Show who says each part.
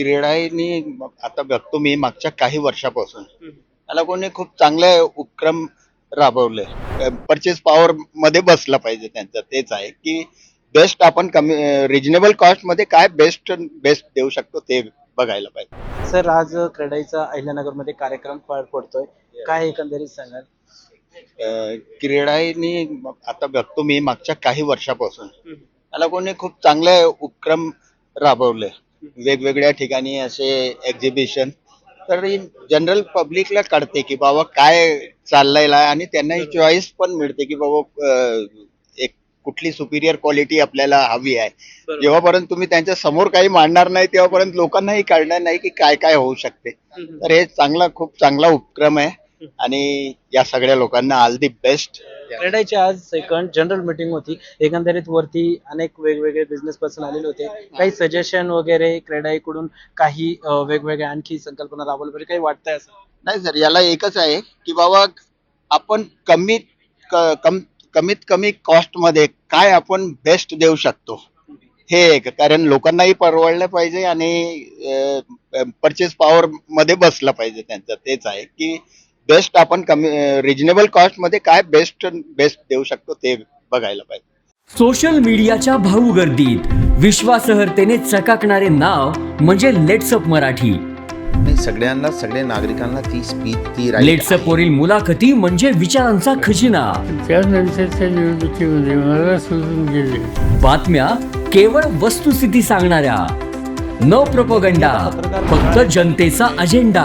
Speaker 1: क्रीडाईनी आता बघतो मी मागच्या काही वर्षापासून. त्याला कोणी खूप चांगले उपक्रम राबवले. परचेस पॉवर मध्ये बसला पाहिजे त्यांचं. तेच आहे की बेस्ट आपण कमी रिजनेबल कॉस्टमध्ये काय बेस्ट बेस्ट देऊ शकतो ते बघायला पाहिजे.
Speaker 2: सर आज क्रेडाईचा अहिल्यानगरमध्ये कार्यक्रम पार पडतोय. काय एकंदरीत सांगाल?
Speaker 1: क्रीडाईनी आता बघतो मी मागच्या काही वर्षापासून. त्याला कोणी खूप चांगले उपक्रम राबवले. वेगवेगळ्या ठिकाणी असे एक्झिबिशन तर जनरल पब्लिकला कळते की बाबा काय चाललेलं आहे आणि त्यांनाही चॉईस पण मिळते की बाबा एक कुठली सुपिरियर क्वालिटी आपल्याला हवी आहे. जेव्हापर्यंत तुम्ही त्यांच्यासमोर काही मांडणार नाही तेव्हापर्यंत लोकांनाही कळणार नाही की काय काय होऊ शकते. तर हे चांगला खूप चांगला उपक्रम आहे. आणि या सगळ्या लोकांना ऑल दी बेस्ट
Speaker 2: क्रेडाईची आज सेकंड जनरल मीटिंग होती. एकंदरीत वरती अनेक वेगवेगळे बिझनेस पर्सन आलेले होते. काही सजेशन वगैरे क्रेडाईकडून काही वेगवेगळ्या आणखी संकल्पना राबवल्या. वगैरे काही वाटतंय असं?
Speaker 1: नाही सर याला एकच आहे की बाबा आपण कमीत क- कम कमीत कमी कॉस्टमध्ये काय आपण बेस्ट देऊ शकतो? हे एक. कारण लोकांनाही परवडलं पाहिजे आणि परचेस पॉवर मध्ये बसलं पाहिजे त्यांचं. तेच आहे की बेस्ट आपण कमी रिजनेबल कॉस्टमध्ये काय बेस्ट बेस्ट देऊ शकतो ते बघायला पाहिजे.
Speaker 3: सोशल मीडियाच्या भाऊ गर्दीत विश्वासार्हतेने चकाकणारे नाव म्हणजे लेट्सअप मराठी.
Speaker 4: नाही सगळ्यांना सगळ्या नागरिकांना ती स्पीच ती right
Speaker 3: लेट्सअप
Speaker 4: आहे.
Speaker 3: वरील मुलाखती म्हणजे विचारांचा खजिना.
Speaker 5: त्यानंतरच्या निवडणुकीमध्ये मला सोडून गेले
Speaker 3: बातम्या केवळ वस्तुस्थिती सांगणाऱ्या. न प्रपोगंडा फक्त जनतेचा अजेंडा